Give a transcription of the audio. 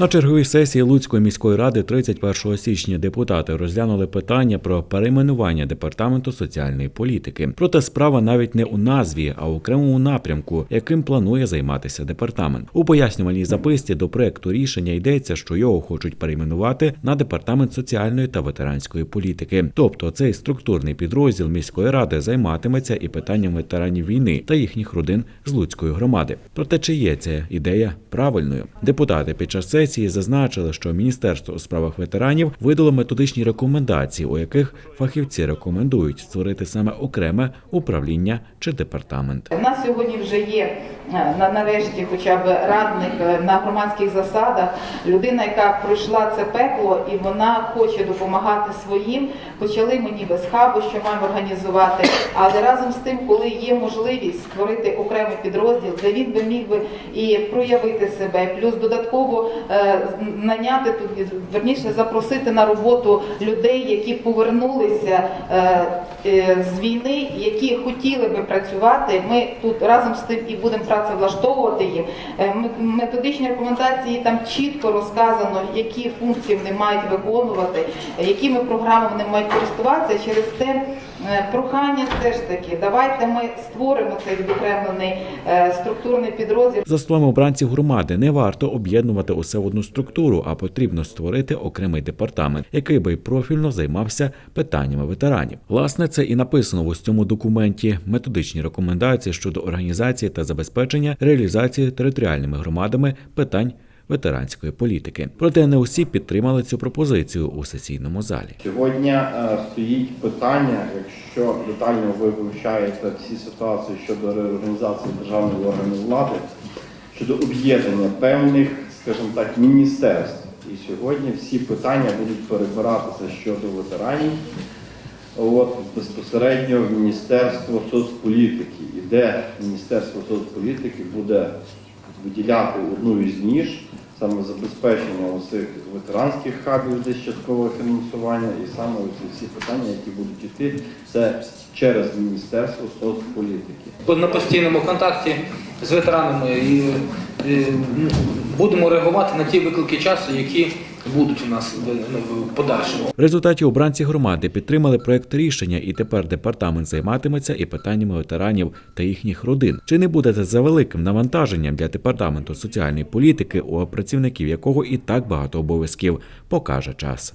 На черговій сесії Луцької міської ради 31 січня депутати розглянули питання про перейменування департаменту соціальної політики. Проте справа навіть не у назві, а у окремому напрямку, яким планує займатися департамент. У пояснювальній записці до проекту рішення йдеться, що його хочуть перейменувати на департамент соціальної та ветеранської політики. Тобто цей структурний підрозділ міської ради займатиметься і питанням ветеранів війни та їхніх родин з Луцької громади. Проте чи є ця ідея правильною? Депутати під час сесії зазначили, що Міністерство у справах ветеранів видало методичні рекомендації, у яких фахівці рекомендують створити саме окреме управління чи департамент. У нас сьогодні вже є е, на нарешті, хоча б радник е, на громадських засадах, людина, яка пройшла це пекло, і вона хоче допомагати своїм. Почали ми ніби з хабу, що маємо організувати. Але разом з тим, коли є можливість створити окремий підрозділ, де він би міг би і проявити себе, плюс додатково е, наняти тут, верніше запросити на роботу людей, які повернулися е, е, з війни, які хотіли би працювати. Ми тут разом з тим і будемо працевлаштовувати. Е, Методичні рекомендації там чітко розказано, які функції вони мають виконувати, е, якими програмами вони мають користуватися. Через те е, прохання все ж таки, давайте ми створимо цей відокремлений е, структурний підрозділ. За словами обранців громади, не варто об'єднувати усе одну структуру, а потрібно створити окремий департамент, який би профільно займався питаннями ветеранів. Власне, це і написано в ось цьому документі методичні рекомендації щодо організації та забезпечення реалізації територіальними громадами питань. Ветеранської політики, проте не усі підтримали цю пропозицію у сесійному залі. Сьогодні е, стоїть питання, якщо детально ви вивчаєте всі ситуації щодо реорганізації державних органів влади, щодо об'єднання певних, скажімо так, міністерств. І сьогодні всі питання будуть перебиратися щодо ветеранів от, безпосередньо в Міністерство соцполітики. І де Міністерство соцполітики буде виділяти одну із ніж саме забезпечення усіх ветеранських хабів десь часткового фінансування, і саме ці всі питання, які будуть йти, це через Міністерство соцполітики. на постійному контакті з ветеранами і, і будемо реагувати на ті виклики часу, які будуть у нас в, ну, подальшому. В результаті обранці громади підтримали проект рішення, і тепер департамент займатиметься і питаннями ветеранів та їхніх родин. Чи не буде це за великим навантаженням для департаменту соціальної політики, у працівників якого і так багато обов'язків, покаже час.